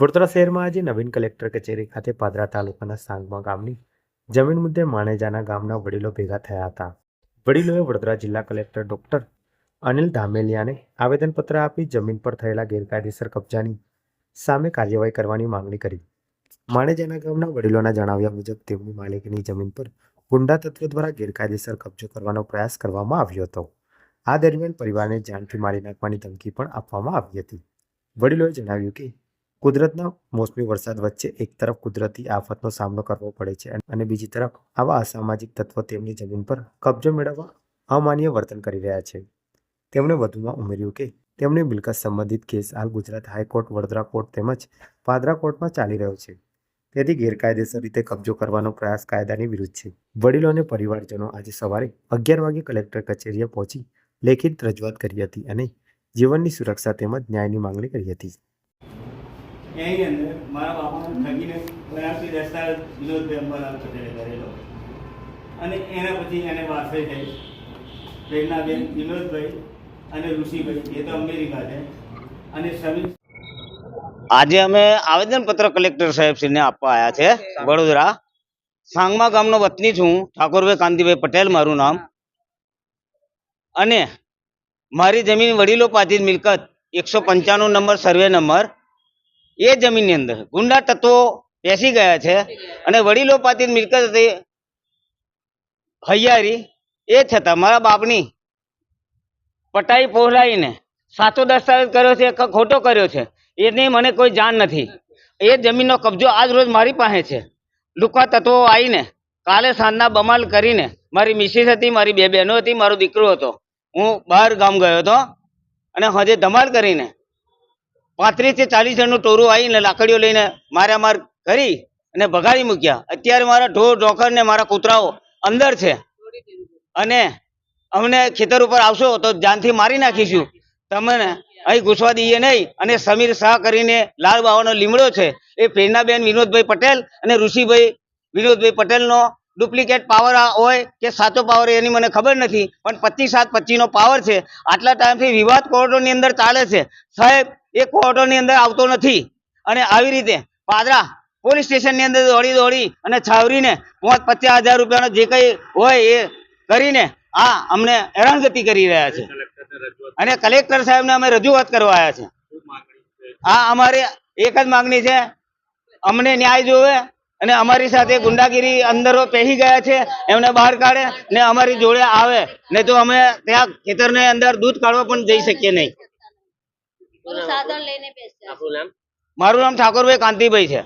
વડોદરા શહેરમાં આજે નવીન કલેક્ટર કચેરી ખાતે પાદરા તાલુકાના સાંગમા ગામની જમીન મુદ્દે માણેજાના ગામના વડીલો ભેગા થયા હતા. વડીલોએ વડોદરા જિલ્લા કલેક્ટર ડોક્ટર અનિલ ધામેલિયાને આવેદનપત્ર આપી જમીન પર થયેલા ગેરકાયદેસર કબજાની સામે કાર્યવાહી કરવાની માંગણી કરી. માણેજાના ગામના વડીલોના જણાવ્યા મુજબ, તેમની માલિકીની જમીન પર ગુંડા તત્વો દ્વારા ગેરકાયદેસર કબજો કરવાનો પ્રયાસ કરવામાં આવ્યો હતો. આ દરમિયાન પરિવારને જાનથી મારી નાખવાની ધમકી પણ આપવામાં આવી હતી. વડીલોએ જણાવ્યું કે કુદરતના મોસમી વરસાદ વચ્ચે એક તરફ કુદરતી આફતનો સામનો કરવો પડે છે અને બીજી તરફ આવા અસામાજિક તત્વો તેમની જમીન પર કબજો મેળવવા અમાન્ય વર્તન કરી રહ્યા છે. તેમણે વધુમાં ઉમેર્યું કે તેમની મિલકત સંબંધિત કેસ હાલ ગુજરાત હાઈકોર્ટ, વડોદરા કોર્ટ તેમજ પાદરા કોર્ટમાં ચાલી રહ્યો છે. તેથી ગેરકાયદેસર રીતે કબજો કરવાનો પ્રયાસ કાયદાની વિરુદ્ધ છે. વડીલો અને પરિવારજનો આજે સવારે અગિયાર વાગે કલેક્ટર કચેરીએ પહોંચી લેખિત રજૂઆત કરી હતી અને જીવનની સુરક્ષા તેમજ ન્યાયની માંગણી કરી હતી. એની અંદર મારા બાપાને ઠગીને બનાવતી દસ્તાવેજ વિનોદભાઈ અંબાલાલ પટેલે કરેલો. અને એના પછી એને વારસે થઈ. પ્રેરણાબેન વિનોદભાઈ અને ઋષિભાઈ એ તો અમેરિકા છે. અને સમી આજે અમે આવેદનપત્ર કલેક્ટર સાહેબશ્રીને આપવા આવ્યા છે વડોદરા. સાંગમા ગામનો વતની છું ઠાકોરભાઈ કાંતિભાઈ પટેલ મારું નામ. અને મારી જમીન વડીલો પાછી મિલકત એકસો પંચાણું નંબર સર્વે નંબર એ જમીનની અંદર. ગુંડા તત્વો બેસી ગયા છે અને વડીલો પાતી મિલકત હતી. હૈયારી. એ છતાં મારા બાપની પટાઈ પહોળાઈને સાચો દસ્તાવેજ કર્યો છે કે ખોટો કર્યો છે, એની મને કોઈ જાણ નથી. એ જમીનનો કબજો આજ રોજ મારી પાસે છે. લુકા તત્વો આવીને કાલે સાંજના બમાલ કરીને મારી મિસિસ હતી, મારી બે બહેનો હતી, મારો દીકરો હતો. હું બહાર ગામ ગયો હતો અને હજે ધમાલ કરીને પાંત્રીસથી ચાલીસ જણનું ટોરું આવીને લાકડીઓ લઈને માર્યા માર કરી અને ભગાડી મૂક્યા. અત્યારે મારા ઢોર, ઢોકર ને મારા કૂતરાઓ અંદર છે. અને અમને ખેતર ઉપર આવશો તો જાનથી મારી નાખીશું. તમને અહીં ઘૂસવા દઈએ નહીં. અને સમીર શાહ કરીને લાલ બાવાનો લીમડો છે. એ પ્રેરણાબેન વિનોદભાઈ પટેલ અને ઋષિભાઈ, વિનોદભાઈ પટેલનો ડુપ્લિકેટ પાવર હોય કે સાચો પાવર એની મને ખબર નથી. પણ પચીસ સાત પચીસનો પાવર છે. આટલા ટાઈમથી વિવાદ કોર્ટોની અંદર ચાલે છે. સાહેબ એ કોર્ટોની અંદર આવતો નથી. અને આવી રીતે પાદરા પોલીસ સ્ટેશનની અંદર દોડી દોડી અને છાવરીને પાંચ પચાસ હજાર રૂપિયાનો જે કંઈ હોય એ કરીને આ અમને હેરાનગતિ કરી રહ્યા છે. અને કલેક્ટર સાહેબને અમે રજૂઆત કરવા આવ્યા છે. આ અમારે એક જ માગણી છે. અમને ન્યાય જોવે અને અમારી સાથે ગુંડાગીરી અંદરો પહેરી ગયા છે. એમને બહાર કાઢે ને અમારી જોડે આવે. ને તો અમે ત્યાં ખેતરની અંદર દૂધ કાઢવા પણ જઈ શકીએ નહીં. સાધન લઈને બેસે. મારું નામ ઠાકોરભાઈ કાંતિભાઈ છે.